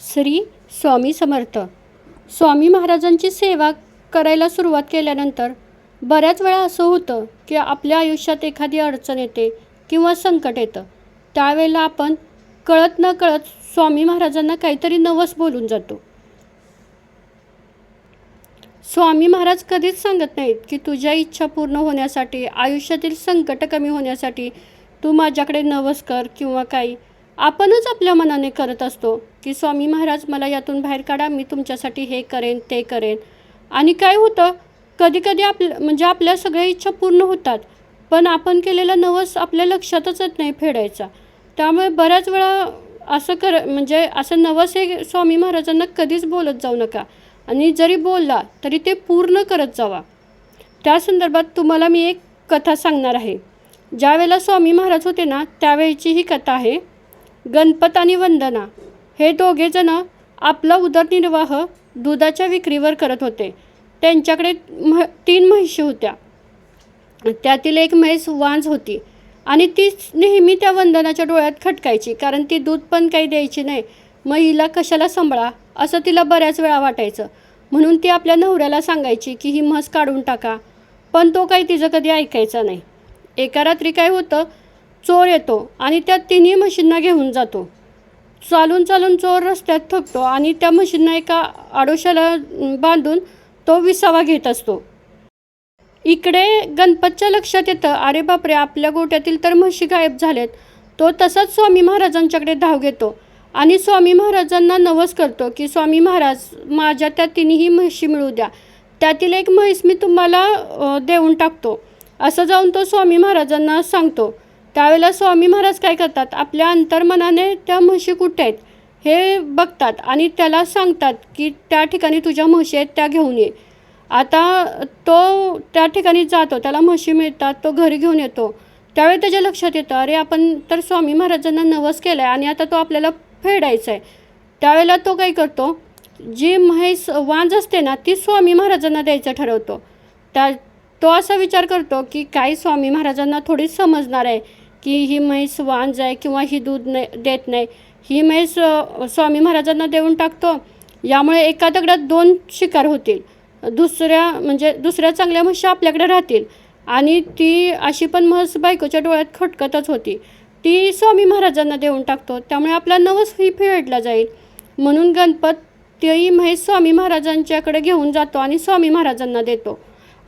श्री स्वामी समर्थ. स्वामी महाराजांची सेवा करायला सुरुवात केल्यानंतर बऱ्याच वेळा असं होतं की आपल्या आयुष्यात एखादी अडचण येते किंवा संकट येतं. त्यावेळेला आपण कळत न कळत स्वामी महाराजांना काहीतरी नवस बोलून जातो. स्वामी महाराज कधीच सांगत नाहीत की तुझ्या इच्छा पूर्ण होण्यासाठी आयुष्यातील संकट कमी होण्यासाठी तू माझ्याकडे नवस कर किंवा काही. आपणच आपल्या मनाने करत असतो की स्वामी महाराज मला यातून बाहेर काढा मी तुमच्यासाठी हे करेन ते करेन. आणि काय होतं कधी कधी म्हणजे आपल्या सगळ्या इच्छा पूर्ण होतात पण आपण केलेला नवस आपल्या लक्षातच येत नाही फेडायचा. त्यामुळे बऱ्याच वेळा असं कर म्हणजे असं नवस हे स्वामी महाराजांना कधीच बोलत जाऊ नका. आणि जरी बोलला तरी ते पूर्ण करत जावा. त्या संदर्भात तुम्हाला मी एक कथा सांगणार आहे. ज्यावेळेला स्वामी महाराज होते ना त्यावेळीची ही कथा आहे. गणपत आणि वंदना हे दोघेजणं आपला उदरनिर्वाह दुधाच्या विक्रीवर करत होते. त्यांच्याकडे म्ह तीन म्हशी होत्या. त्यातील एक म्हैस वांज होती आणि तीच नेहमी त्या वंदनाच्या डोळ्यात खटकायची कारण ती दूध पण काही द्यायची नाही. मग हिला कशाला सांभाळा असं तिला बऱ्याच वेळा वाटायचं. म्हणून ती आपल्या नवऱ्याला सांगायची की ही म्हस काढून टाका. पण तो काही तिचं कधी ऐकायचा नाही. एका रात्री काय होतं चोर येतो आणि त्या तिन्ही म्हशींना घेऊन जातो. चालून चालून चोर रस्त्यात थकतो आणि त्या म्हशींना एका आडोशाला बांधून तो विसावा घेत असतो. इकडे गणपतच्या लक्षात येतं अरे बापरे आपल्या गोट्यातील तर म्हशी गायब झालेत. तो तसाच स्वामी महाराजांच्याकडे धाव घेतो आणि स्वामी महाराजांना नवस करतो की स्वामी महाराज माझ्या त्या तिन्ही म्हशी मिळू द्या. त्यातील एक म्हैस मी तुम्हाला देऊन टाकतो. असं जाऊन तो स्वामी महाराजांना सांगतो. त्यावेळेला स्वामी महाराज काय करतात? आपल्या अंतर्मनाने त्या म्हशी कुठे आहेत? हे बघतात आणि त्याला सांगतात की त्या ठिकाणी तुझ्या म्हशी आहेत त्या घेऊन ये. आता तो त्या ठिकाणी जातो त्याला म्हशी मिळतात तो घरी घेऊन येतो. त्यावेळी त्याच्या लक्षात येतं अरे आपण तर स्वामी महाराजांना नवस केला आहे आणि आता तो आपल्याला फेडायचा आहे त्यावेळेला तो काय करतो? जी म्हैस वांज असते ना ती स्वामी महाराजांना द्यायचं ठरवतो. त्या तो असा विचार करतो की काही स्वामी महाराजांना थोडी समजणार आहे. की ही म्हैस वांज आहे किंवा ही दूध नाही देत नाही. ही म्हैस स्वामी महाराजांना देऊन टाकतो. यामुळे एका दगडात दोन शिकार होतील. दुसऱ्या म्हणजे दुसऱ्या चांगल्या म्हशी आपल्याकडे राहतील. आणि ती अशी पण म्हस बायकोच्या डोळ्यात खटकतच होती. ती स्वामी महाराजांना देऊन टाकतो. त्यामुळे आपला नवस ही फेडला जाईल. म्हणून गणपत ती म्हैस स्वामी महाराजांच्याकडे घेऊन जातो आणि स्वामी महाराजांना देतो.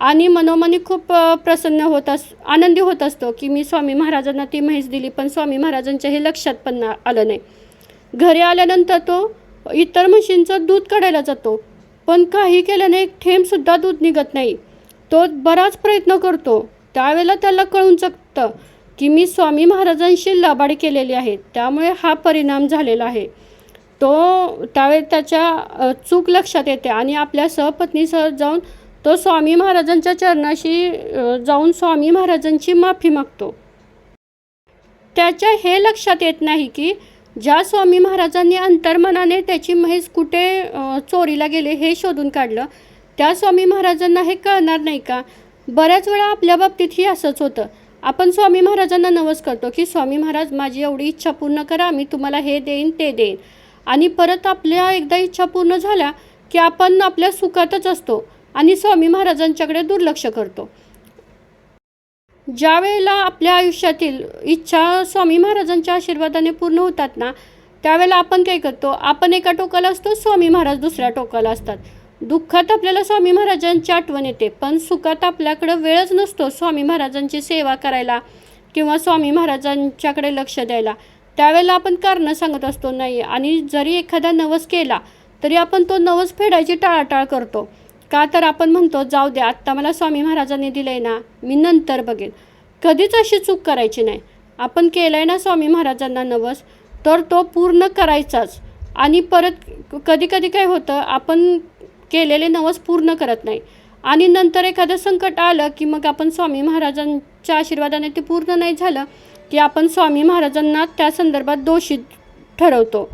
आणि मनोमनी खूप प्रसन्न होत अस आनंदी होत असतो की मी स्वामी महाराजांना ती म्हैस दिली पण स्वामी महाराजांच्या हे लक्षात पण ना- आलं नाही. घरी आल्यानंतर तो इतर म्हशींचं दूध काढायला जातो पण काही केल्याने एक थेंबसुद्धा दूध निघत नाही. तो बराच प्रयत्न करतो. त्यावेळेला त्याला कळून चकतं की मी स्वामी महाराजांशी लबाड केलेली आहे त्यामुळे हा परिणाम झालेला आहे. तो त्यावेळी त्याच्या चूक लक्षात येते आणि आपल्या सहपत्नीसह जाऊन तो स्वामी महाराजांच्या चरणाशी जाऊन स्वामी महाराजांची माफी मागतो. त्याच्या हे लक्षात येत नाही की ज्या स्वामी महाराजांनी अंतर्मनाने त्याची म्हैस कुठे चोरीला गेले हे शोधून काढलं त्या स्वामी महाराजांना हे कळणार नाही का? बऱ्याच वेळा आपल्या बाबतीतही असंच होतं. आपण स्वामी महाराजांना नवस करतो की स्वामी महाराज माझी एवढी इच्छा पूर्ण करा मी तुम्हाला हे देईन ते देईन. आणि परत आपल्या एकदा इच्छा पूर्ण झाल्या की आपण आपल्या सुखातच असतो. आणि स्वामी महाराजांच्याकडे दुर्लक्ष करतो. ज्या वेळेला आपल्या आयुष्यातील इच्छा स्वामी महाराजांच्या आशीर्वादाने पूर्ण होतात ना त्यावेळेला आपण काय करतो? आपण एका टोकाला असतो स्वामी महाराज दुसऱ्या टोकाला असतात. दुःखात आपल्याला स्वामी महाराजांची आठवण येते पण सुखात आपल्याकडं वेळच नसतो स्वामी महाराजांची सेवा करायला किंवा स्वामी महाराजांच्याकडे लक्ष द्यायला. त्यावेळेला आपण कारणं सांगत असतो नाही. आणि जरी एखादा नवस केला तरी आपण तो नवस फेडायची टाळाटाळ करतो. का तर आपण म्हणतो जाऊ दे आत्ता मला स्वामी महाराजांनी दिलं आहे ना मी नंतर बघेन कधीच अशी चूक करायची नाही. आपण केलं आहे ना स्वामी महाराजांना नवस तर तो पूर्ण करायचाच. आणि परत कधी कधी काय होतं आपण केलेले नवस पूर्ण करत नाही. आणि नंतर एखादं संकट आलं की मग आपण स्वामी महाराजांच्या आशीर्वादाने ते पूर्ण नाही झालं की आपण स्वामी महाराजांना त्या संदर्भात दोषी ठरवतो.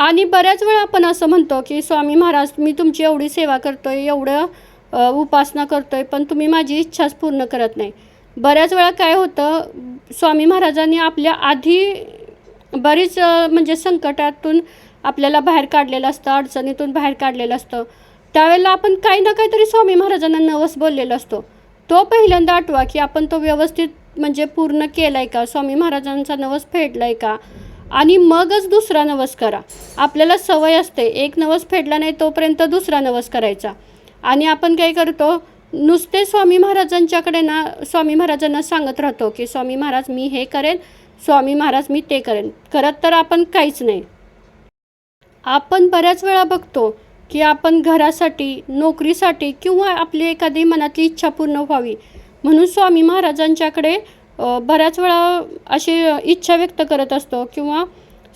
आणि बऱ्याच वेळा आपण असं म्हणतो की स्वामी महाराज मी तुमची एवढी सेवा करतो आहे एवढं उपासना करतो आहे पण तुम्ही माझी इच्छाच पूर्ण करत नाही. बऱ्याच वेळा काय होतं स्वामी महाराजांनी आपल्या आधी बरीच म्हणजे संकटातून आपल्याला बाहेर काढलेलं असतं अडचणीतून बाहेर काढलेलं असतं. त्यावेळेला आपण काही ना काहीतरी स्वामी महाराजांना नवस बोललेला असतो. तो पहिल्यांदा आठवा की आपण तो व्यवस्थित म्हणजे पूर्ण केला आहे का? स्वामी महाराजांचा नवस फेडला आहे का? आणि मगच दुसरा नवस करा. आपल्याला सवय असते एक नवस फेडला नाही तोपर्यंत दुसरा नवस करायचा. आणि आपण काय करतो नुसते स्वामी महाराजांच्याकडे ना स्वामी महाराजांना सांगत राहतो की स्वामी महाराज मी हे करेन स्वामी महाराज मी ते करेन. करत तर आपण काहीच नाही. आपण बऱ्याच वेळा बघतो की आपण घरासाठी नोकरीसाठी किंवा आपली एखादी मनातली इच्छा पूर्ण व्हावी. म्हणून स्वामी महाराजांच्याकडे बऱ्याच वेळा अशी इच्छा व्यक्त करत असतो किंवा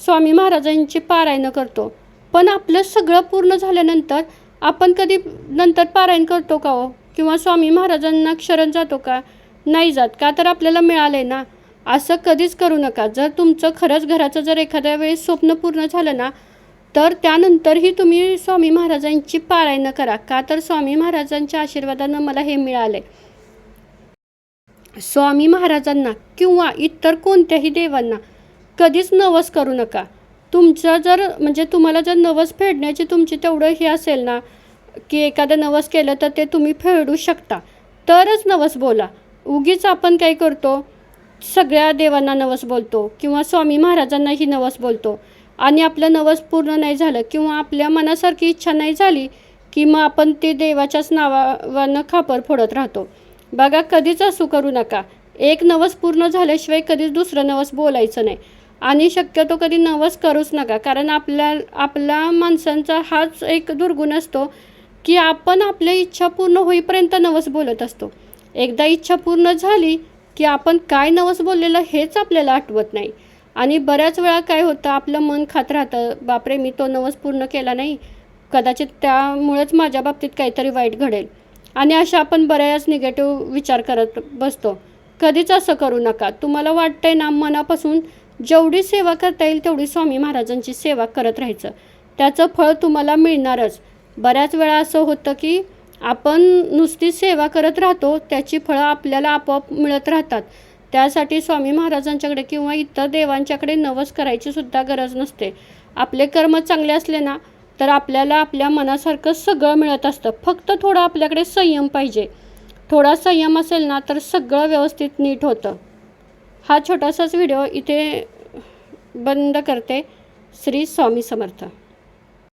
स्वामी महाराजांची पारायणं करतो. पण आपलं सगळं पूर्ण झाल्यानंतर आपण कधी नंतर पारायण करतो का हो? किंवा स्वामी महाराजांना क्षरण जातो का? नाही जात. का तर आपल्याला मिळालं आहे ना? असं कधीच करू नका. जर तुमचं खरंच घराचं जर एखाद्या वेळेस स्वप्न पूर्ण झालं ना तर त्यानंतरही तुम्ही स्वामी महाराजांची पारायणं करा. का तर स्वामी महाराजांच्या आशीर्वादानं मला हे मिळालं आहे स्वामी महाराजांना किंवा इतर कोणत्याही देवांना कधीच नवस करू नका. तुमचं जर म्हणजे तुम्हाला जर नवस फेडण्याची तुमची तेवढं हे असेल ना की एखादं नवस केलं तर ते तुम्ही फेडू शकता. तरच नवस बोला. उगीच आपण काय करतो? सगळ्या देवांना नवस बोलतो किंवा स्वामी महाराजांनाही नवस बोलतो. आणि आपलं नवस पूर्ण नाही झालं किंवा आपल्या मनासारखी इच्छा नाही झाली की मग आपण ते देवाच्याच नावानं खापर फोडत राहतो. बघा कधीच असू करू नका. एक नवस पूर्ण झाल्याशिवाय कधीच दुसरं नवस बोलायचं नाही. आणि शक्यतो कधी नवस करूच नका कारण आपल्या आपल्या माणसांचा हाच एक दुर्गुण असतो की आपण आपल्या इच्छा पूर्ण होईपर्यंत नवस बोलत असतो. एकदा इच्छा पूर्ण झाली की आपण काय नवस बोललेलं हेच आपल्याला आठवत नाही. आणि बऱ्याच वेळा काय होतं आपलं मन खात राहतं बापरे मी तो नवस पूर्ण केला नाही. कदाचित त्यामुळेच माझ्या बाबतीत काहीतरी वाईट घडेल. आणि अशा आपण बऱ्याच निगेटिव्ह विचार करत बसतो. कधीच असं करू नका. तुम्हाला वाटतंय ना मनापासून जेवढी सेवा करता येईल तेवढी स्वामी महाराजांची सेवा करत राहायचं. त्याचं फळ तुम्हाला मिळणारच. बऱ्याच वेळा असं होतं की आपण नुसती सेवा करत राहतो त्याची फळं आपल्याला आपोआप मिळत राहतात. त्यासाठी स्वामी महाराजांच्याकडे किंवा इतर देवांच्याकडे नवस करायची सुद्धा गरज नसते. आपले कर्म चांगले असले ना तर आपल्याला आपल्या मनासारखं सगळं मिळत असतं. फक्त थोडा आपल्याकडे संयम पाहिजे. थोडा संयम असेल ना तर सगळं व्यवस्थित नीट होतं. हा छोटासाच व्हिडिओ इथे बंद करते. श्री स्वामी समर्थ.